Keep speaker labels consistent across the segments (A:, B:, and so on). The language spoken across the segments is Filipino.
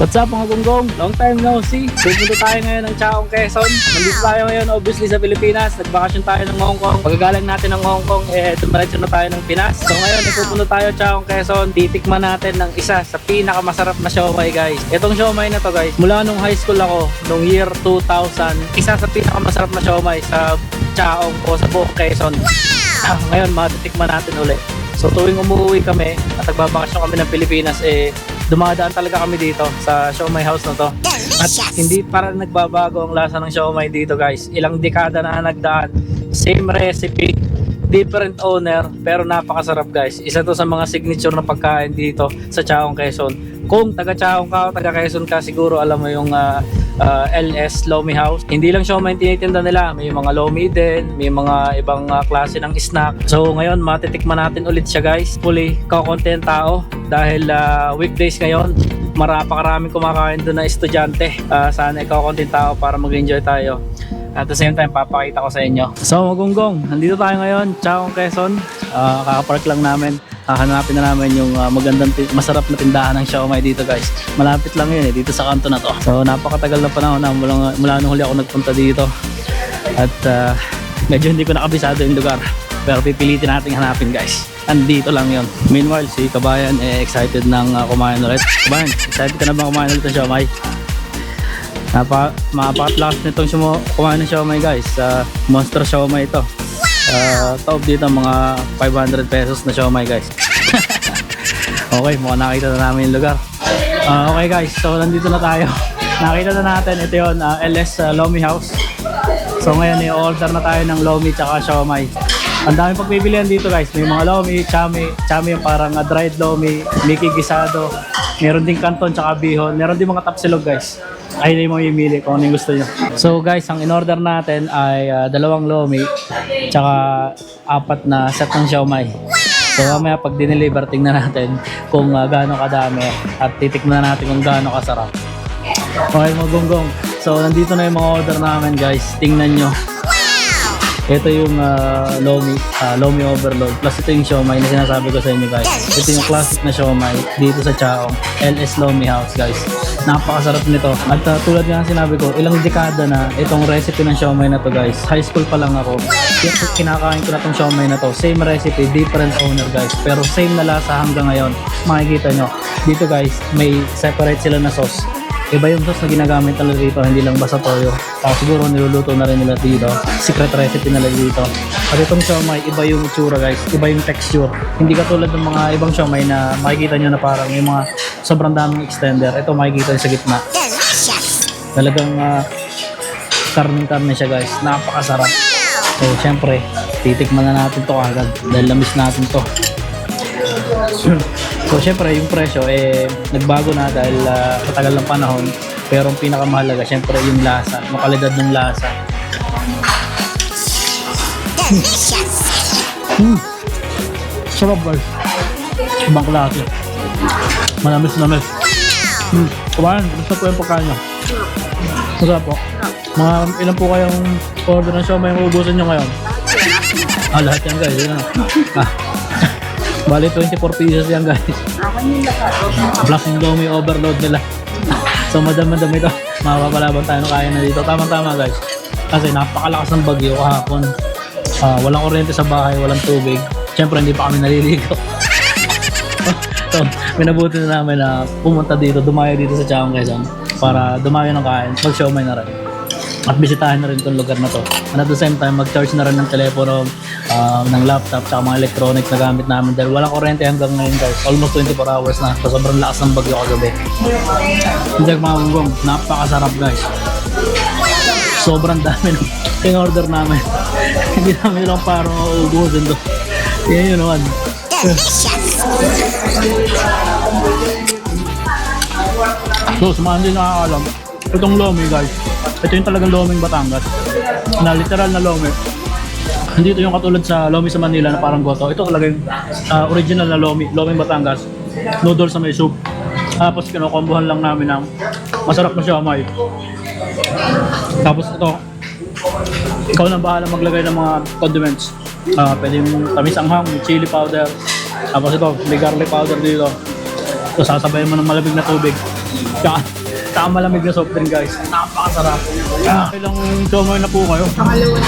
A: What's up mga gunggong? Long time no see. Pupunta tayo ngayon ng Chaong Quezon. Nandito tayo ngayon obviously sa Pilipinas. Nagbakasyon tayo ng Hong Kong. Pagkagaling natin ng Hong Kong, eh dumiretso na tayo ng Pinas. So ngayon, pupunta tayo Chaong Quezon. Titikman natin ng isa sa pinakamasarap na siomay guys. Itong siomay na to guys, mula nung high school ako, nung year 2000, isa sa pinakamasarap na siomay sa Chaong o sa buong Quezon. Ah, ngayon, matitikman natin uli. So tuwing umuwi kami at nagbabakasyon kami ng Pilipinas, eh dumadaan talaga kami dito sa Siomay House na to. At hindi para nagbabago ang lasa ng siomay dito guys. Ilang dekada na nagdaan. Same recipe, different owner, pero napakasarap guys. Isa to sa mga signature na pagkain dito sa Chaong Quezon. Kung taga Chaong ka o taga Quezon ka, siguro alam mo yung ah, ah, LS Lomi House. Hindi lang siomay yung tinitinda nila. May mga lomi din, may mga ibang ah, klase ng snack. So ngayon, matitikman natin ulit siya guys. Fully kakonti ang tao dahil ah, weekdays ngayon marapakaraming kumakain doon na estudyante. Ah, sana ikaw konting tao para mag-enjoy tayo. At the same time, papakita ko sa inyo. So, magunggong, nandito tayo ngayon, Chaong Quezon. Ah, kakapark lang namin. Hahanapin na namin yung ah, magandang, masarap na tindahan ng siomay dito guys. Malapit lang yun eh, dito sa kanto na to. So, napakatagal na panahon na mula, mula nung huli ako nagpunta dito. At ah, medyo hindi ko nakabisado yung lugar. Pero pipilitin natin hanapin guys. Andito lang yon. Meanwhile, si Kabayan eh, excited nang ah, kumain ulit. Kabayan, excited ka na ba kumain ulit ng siomay? Napa, mapakatlakas nitong kumain ng siomay guys. sa monster siomay ito. Uh, top dito mga 500 pesos na siomay guys. okay, mukhang nakita na namin yung lugar. Ah, okay guys, so nandito na tayo. Nakita na natin, ito yun, ah, LS ah, Lomi House. So ngayon, i-order na tayo ng Lomi tsaka siomay. Ang daming pagpipilian dito guys. May mga Lomi, Chami, Chami yung parang ah, dried Lomi, Mickey Gisado. Meron din kanton tsaka bihon. Meron din mga tapsilog guys. Ayun yung mga kung ano yung gusto nyo. So guys, ang in-order natin ay ah, dalawang Lomi tsaka apat na set ng siomay. So mamaya pag dineliver, tingnan natin kung uh, gaano kadami at titikman na natin kung gaano kasarap. Okay mga gonggong. So nandito na yung mga order namin guys. Tingnan nyo. Ito yung ah, Lomi, ah, Lomi Overload. Plus ito yung siomay na sinasabi ko sa inyo guys. Ito yung classic na siomay dito sa Chaong. LS Lomi House guys. Napakasarap nito. At ah, tulad nga ng sinabi ko, ilang dekada na itong recipe ng siomay na to guys. High school pa lang ako. Yung kinakain ko na tong siomay na to. Same recipe, different owner guys. Pero same na lasa hanggang ngayon. Makikita nyo. Dito guys, may separate sila na sauce. Iba yung sauce na ginagamit talaga dito, hindi lang basta toyo. Uh, siguro niluluto na rin nila dito. Secret recipe nila dito. At itong siomay, iba yung itsura guys. Iba yung texture. Hindi katulad ng mga ibang siomay na makikita nyo na parang yung mga sobrang daming extender. Ito makikita sa gitna. Talagang uh, karning-karne siya guys. Napakasarap. So syempre, titikman na natin to agad. Dahil lamis natin to. So syempre yung presyo eh nagbago na dahil ah, matagal ng panahon pero ang pinakamahalaga syempre yung lasa, yung kalidad ng lasa. Hmm. Sarap guys. Ibang klase. Manamis namis. Hmm. Kumain, gusto po yung pagkain nyo. Masarap po. Mga ilan po kayong order ng siomay yung uubusan nyo ngayon? Ah, lahat yan guys. Yan. Ah. Bali 24 pieces yan guys. Plus yung Domi overload nila. so madam-madam ito. Mapapalaban tayo ng kaya na dito. Tama-tama guys. Kasi napakalakas ng bagyo kahapon. Ah, walang kuryente sa bahay, walang tubig. Siyempre hindi pa kami naliligo. so, minabuti na namin na pumunta dito, dumayo dito sa Chaong Quezon para dumayo ng kain, mag-showmay na rin. At bisitahin na rin itong lugar na to. And at the same time, mag-charge na rin ng telepono, um, ng laptop, tsaka mga electronics na gamit namin dahil walang kuryente hanggang ngayon guys. Almost 24 hours na. So, sobrang lakas ng bagyo kagabi. Hindi mga gunggong, napakasarap guys. Sobrang dami ng in-order namin. Hindi namin lang parang uubusin to. Yan yun naman. So, sa mga hindi nakakalam, itong lomi guys, ito yung talagang loming Batangas. Na literal na lomi. Hindi ito yung katulad sa lomi sa Manila na parang goto. Ito talaga yung ah, original na lomi, loming Batangas. Noodles sa may soup. Tapos kinukombohan lang namin ng masarap na siomay. Tapos ito, ikaw na bahala maglagay ng mga condiments. Ah, pwede yung tamis anghang, may chili powder. Tapos ito, may garlic powder dito. So sasabayan mo ng malamig na tubig. Tsaka, tsaka malamig na soft drink guys. Napakasarap. Ah, ilang chomoy na po kayo?
B: Pangalawa.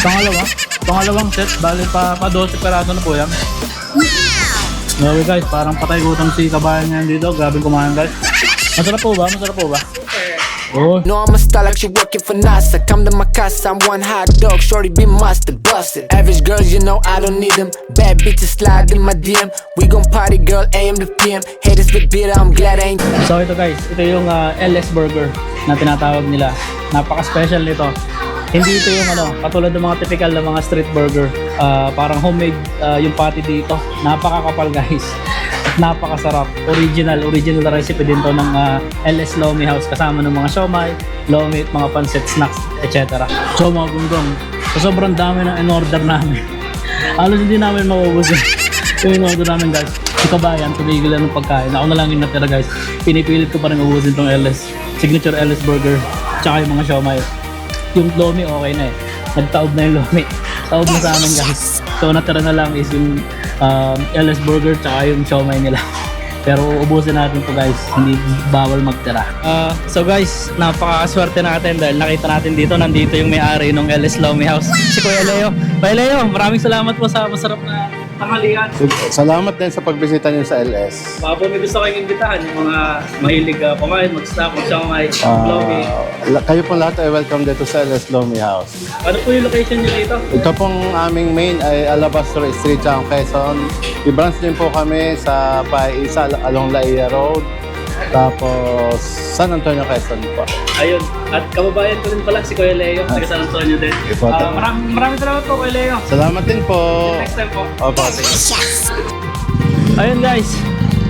A: Pangalawa? Pangalawang set, bali pa, pa 12 peraso na po yan. Grabe guys, parang patay gutom si kabayan niya dito. Grabe kumain guys. Masarap po ba? Masarap po ba? Oh,
C: No, I'm a star like she working for NASA. Come to my casa, I'm one hot dog. Shorty be mustard busted. Average girls, you know I don't need them. Bad bitches slide in my DM. We gon' party, girl, AM to PM. Haters get bitter, I'm glad I ain't.
A: So ito guys, ito yung ah, LS Burger na tinatawag nila. Napaka-special nito. Hindi ito yung ano, katulad ng mga typical na mga street burger. Ah, parang homemade ah, yung patty dito. Napakakapal guys. Napakasarap. Original, original recipe din to ng ah, LS Lomi House kasama ng mga siomay, lomi at mga pancit snacks, etc. So mga gunggong, so sobrang dami ng in-order namin. Halos hindi namin maubos yun. yung in-order namin guys. Si Kabayan, tumigil na ng pagkain. Ako na lang yung natira guys. Pinipilit ko pa rin ubusin tong LS. Signature LS Burger. Tsaka yung mga siomay. Yung lomi okay na eh. Nagtaob na yung lomi. Taob na sa amin guys. So natira na lang is yung um, LS Burger tsaka yung siomay nila. Pero ubusin natin to guys, hindi bawal magtira. Ah, so guys, napakaswerte natin dahil nakita natin dito, nandito yung may-ari ng LS Lomi House, si Kuya Leo. Kuya Leo, maraming salamat po sa masarap na tanghalian.
D: Salamat din sa pagbisita niyo sa LS.
A: Baka po may gusto kayong imbitahan, yung mga mahilig uh, kumain, mag-snack, mag-siomay,
D: Ah,
A: lomi.
D: la- kayo po lahat ay welcome dito sa LS Lomi House.
A: Ano po yung location nyo dito?
D: Ito pong aming main ay Alabastro Street, Chang Quezon. I-branch din po kami sa Paisa along Laia Road. Tapos San Antonio, Quezon po.
A: Ayun. At kababayan ko din pala si Kuya Leo, taga San Antonio din.
D: Ipot.
A: Ah, maraming, maraming salamat po Kuya Leo.
D: Salamat din po.
A: Next time po.
D: Opo, sige.
A: Ayun guys,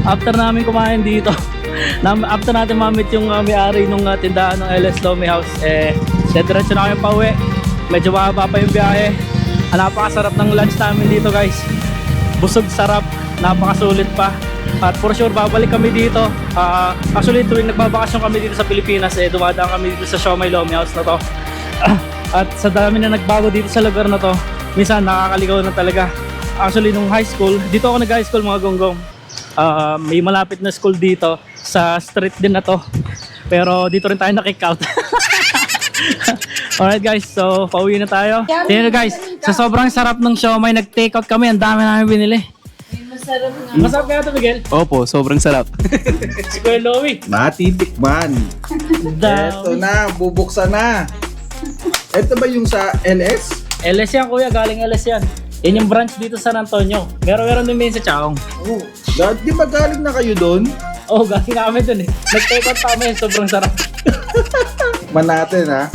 A: after namin kumain dito, nam- after natin mamit yung uh, may-ari nung uh, tindahan ng LS Lomi House, eh, diretso na kami pauwi. Medyo mahaba pa yung biyahe. Ah, napakasarap ng lunch namin dito guys. Busog sarap, napakasulit pa. At for sure, babalik kami dito. Ah, actually, tuwing nagbabakasyon kami dito sa Pilipinas, eh, dumadaan kami dito sa Siomay Lomi House na to. At sa dami na nagbago dito sa lugar na to, minsan nakakaligaw na talaga. Actually, nung high school, dito ako nag-high school mga gonggong. Ah, may malapit na school dito sa street din na to. Pero dito rin tayo na-kick out. Alright guys, so pauwi na tayo. Tingnan guys, sa sobrang sarap ng siomay, nag-take out kami, ang dami namin binili.
B: Masarap nga.
A: Masarap kaya ito, Miguel?
E: Opo, sobrang sarap.
A: Si Kuya Louie.
E: Matitikman. Eto
A: Dami.
E: na, bubuksan na. Ito ba yung sa LS?
A: LS yan kuya, galing LS yan. Yan yung branch dito sa San Antonio. Meron meron din sa Chaong.
E: Oh, dad, di ba galing na kayo doon?
A: Oh, galing na kami dun eh. Nag-take out pa kami, sobrang sarap.
E: Man natin ha.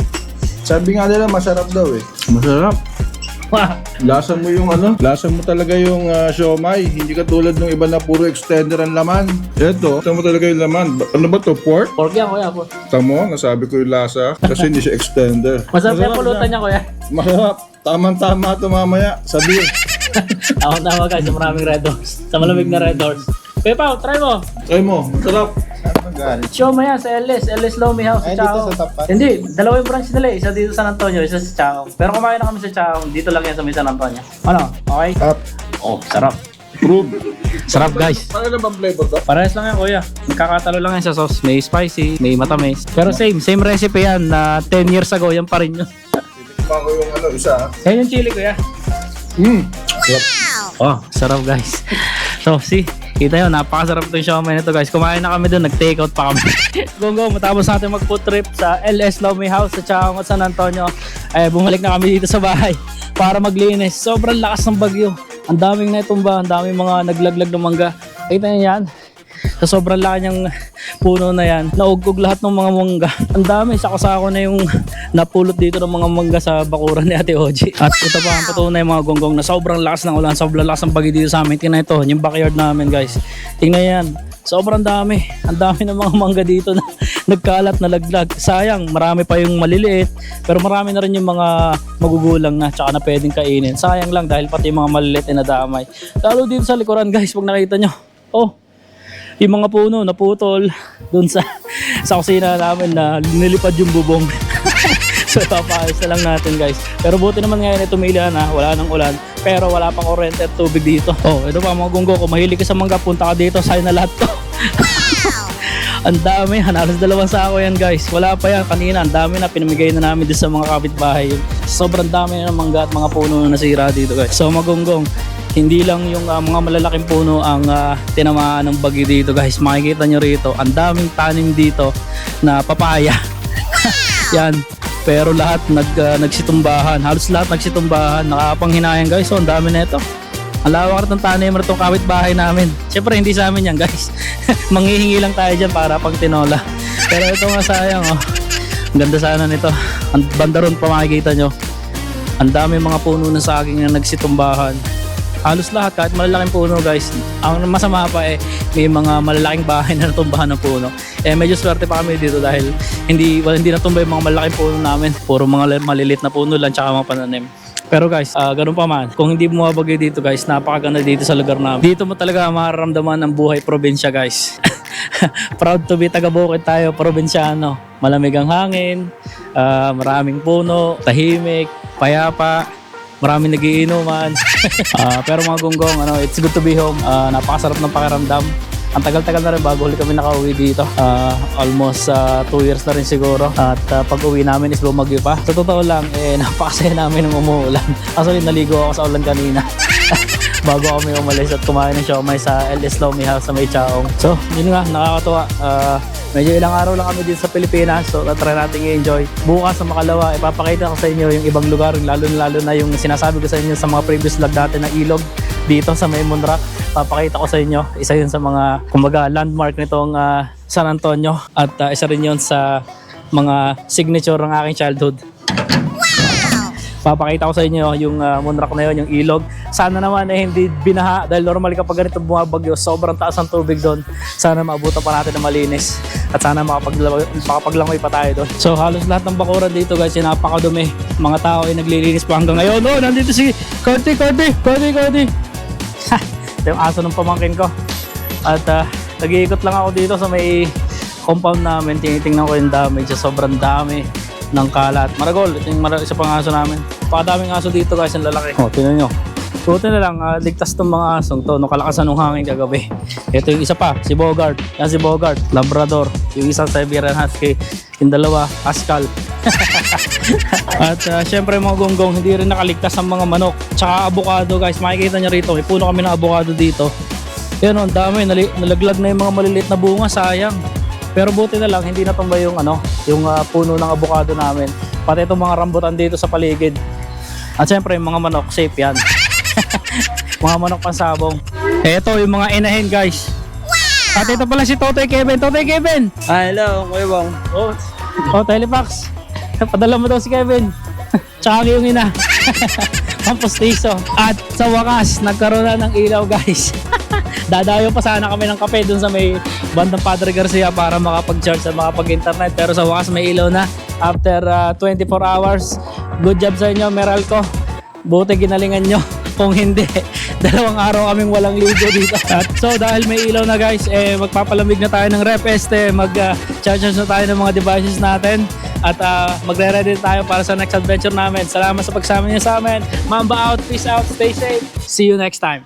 E: Sabi nga nila masarap daw eh. Masarap. Lasa mo yung ano? Lasa mo talaga yung uh, siomay. Hindi ka tulad ng iba na puro extender ang laman. Ito, ito mo talaga yung laman. Ba- Ano ba to? Pork?
A: Pork yan kuya. pork.
E: Tamo, nasabi ko yung lasa. Kasi hindi siya extender.
A: Masarap yung pulutan niya kuya.
E: Masarap. Tamang-tama ito mamaya. Sabi.
A: Ako tama guys, maraming red doors. Sa malamig na red doors. Pao, try mo.
E: Try mo. Masarap.
A: Show mo yan sa LS, LS Lomi House sa
D: Ay, dito
A: Chaong.
D: sa tapat?
A: Hindi, dalawa yung branch nila eh. Isa dito sa San Antonio, isa sa Chaong. Pero kumain na kami sa Chaong, dito lang yan sa may San Antonio. Ano? Okay?
E: Up.
A: Oh, sarap.
E: Prove.
A: Sarap guys.
E: Paano na bang flavor to?
A: Parehas lang yan kuya. Magkakatalo lang yan sa sauce. May spicy, may matamis. Pero same, same recipe yan na 10 years ago, yan pa rin yun.
E: Tikman ko yung ano, isa. ha?
A: Yan yung chili kuya.
E: Mm.
A: Oh, sarap guys. So, see, kita yun, napakasarap itong siomay na to guys. Kumain na kami doon, nag-take out pa kami. go go, matapos natin mag-food trip sa LS Lomi House sa Chaong at San Antonio, eh, bumalik na kami dito sa bahay para maglinis. Sobrang lakas ng bagyo. Ang daming naitumba, ang daming mga naglaglag ng mangga. Kita niyo yan? Sa sobrang laki niyang puno na yan, naugog lahat ng mga mangga. Ang dami, sako-sako na yung napulot dito ng mga mangga sa bakuran ni Ate Oji. At ito pa ang patunay mga gonggong na sobrang lakas ng ulan, sobrang lakas ng bagyo dito sa amin. Tingnan ito, yung backyard namin guys. Tingnan yan. Sobrang dami. Ang dami ng mga mangga dito na nagkalat na laglag. Sayang, marami pa yung maliliit, pero marami na rin yung mga magugulang na tsaka na pwedeng kainin. Sayang lang dahil pati yung mga maliliit ay nadamay. Lalo dito sa likuran guys, pag nakita nyo. Oh, yung mga puno naputol doon sa sa kusina namin na nilipad yung bubong. so papaayos na lang natin guys. Pero buti naman ngayon ay tumila na, wala nang ulan. Pero wala pang kuryente at tubig dito. Oh, ito pa mga gunggo, kung mahilig ka sa mangga, punta ka dito, sa'yo na lahat to. Ang dami. Halos dalawang sako yan guys. Wala pa yan. Kanina ang dami na pinamigay na namin dito sa mga kapitbahay. Sobrang dami ng mangga at mga puno na nasira dito guys. So magunggong. Hindi lang yung ah, mga malalaking puno ang ah, tinamaan ng bagyo dito guys. Makikita nyo rito. Ang daming tanim dito na papaya. yan. Pero lahat nag, ah, nagsitumbahan. Halos lahat nagsitumbahan. Nakakapanghinayang guys. So ang dami na ito. Ang lawak ng tanim na itong kapitbahay namin. Siyempre hindi sa amin yan guys. Manghihingi lang tayo dyan para pang tinola. Pero ito nga sayang oh. Ganda sana nito. Ang banda ron pa makikita nyo. Ang dami mga puno ng saging na nagsitumbahan. Halos lahat kahit malalaking puno guys. Ang masama pa eh may mga malalaking bahay na natumbahan ng puno. Eh medyo swerte pa kami dito dahil hindi wala hindi natumba yung mga malalaking puno namin. Puro mga malilit na puno lang tsaka mga pananim. Pero guys, ah, ganun pa man, kung hindi bumabagay dito guys, napakaganda dito sa lugar namin. Dito mo talaga mararamdaman ang buhay probinsya guys. Proud to be taga Bukid tayo, probinsyano. Malamig ang hangin, ah, maraming puno, tahimik, payapa, maraming nagiinuman. Ah, pero mga gunggong, ano, it's good to be home. Ah, napakasarap ng pakiramdam. Ang tagal-tagal na rin bago huli kami nakauwi dito. Ah, almost 2 years na rin siguro. At ah, pag uwi namin is bumagyo pa. Sa totoo lang, eh, napakasaya namin ng umuulan. Actually, naligo ako sa ulan kanina. bago kami umalis at kumain ng siomay sa LS Lomi House sa May Chaong. So, yun nga, nakakatuwa. Ah, medyo ilang araw lang kami dito sa Pilipinas. So, try natin i-enjoy. Bukas sa Makalawa, ipapakita ko sa inyo yung ibang lugar. Lalo lalo na yung sinasabi ko sa inyo sa mga previous vlog natin na ilog dito sa May Munrak. Papakita ko sa inyo. Isa yun sa mga, kumbaga, landmark nitong ah, San Antonio. At ah, isa rin yun sa mga signature ng aking childhood papakita ko sa inyo yung uh, Munrak na yun, yung ilog. Sana naman eh hindi binaha dahil normally kapag ganito bumabagyo, sobrang taas ang tubig doon. Sana maabutan pa natin na malinis at sana makapagla- makapaglangoy pa tayo doon. So halos lahat ng bakuran dito guys, yung napakadumi. Mga tao ay naglilinis pa hanggang ngayon. Oh, nandito si Cody, Cody, Cody, Cody. Ha, ito yung aso ng pamangkin ko. At uh, nag-iikot lang ako dito sa may compound namin. Tinitingnan ko yung damage. Sobrang dami ng kalat. Maragol, ito yung mara- isa pang aso namin. Pakadaming aso dito guys, ang lalaki. Oh, tingnan nyo. Buti na lang, ah, ligtas tong mga asong to, no, kalakasan ng hangin kagabi. Ito yung isa pa, si Bogart. Yan si Bogart, Labrador. Yung isa Siberian Husky. Yung dalawa, Pascal. At ah, syempre mga gonggong, hindi rin nakaligtas ang mga manok. Tsaka avocado guys, makikita nyo rito. May puno kami ng avocado dito. Yan oh, ang dami, nali- nalaglag na yung mga maliliit na bunga, sayang. Pero buti na lang, hindi natumba yung ano, yung ah, puno ng avocado namin. Pati itong mga rambutan dito sa paligid. At syempre, yung mga manok, safe yan. mga manok pansabong. Eto, yung mga inahin, guys. At ito pala si Totoy Kevin. Totoy Kevin!
B: Ah, hello, Kuya Bong.
A: Oh, oh Telefax. Padala mo daw si Kevin. Tsaka yung ina. Pampustiso. At sa wakas, nagkaroon na ng ilaw guys. Dadayo pa sana kami ng kape dun sa may bandang Padre Garcia para makapag-charge at makapag-internet. Pero sa wakas may ilaw na after ah, 24 hours. Good job sa inyo, Meralco. Buti ginalingan nyo. Kung hindi, dalawang araw kaming walang ligo dito. At so dahil may ilaw na guys, eh magpapalamig na tayo ng rep este, mag-charge na tayo ng mga devices natin at ah, magre-ready tayo para sa next adventure namin. Salamat sa pagsama niyo sa amin. Mamba out, peace out, stay safe. See you next time.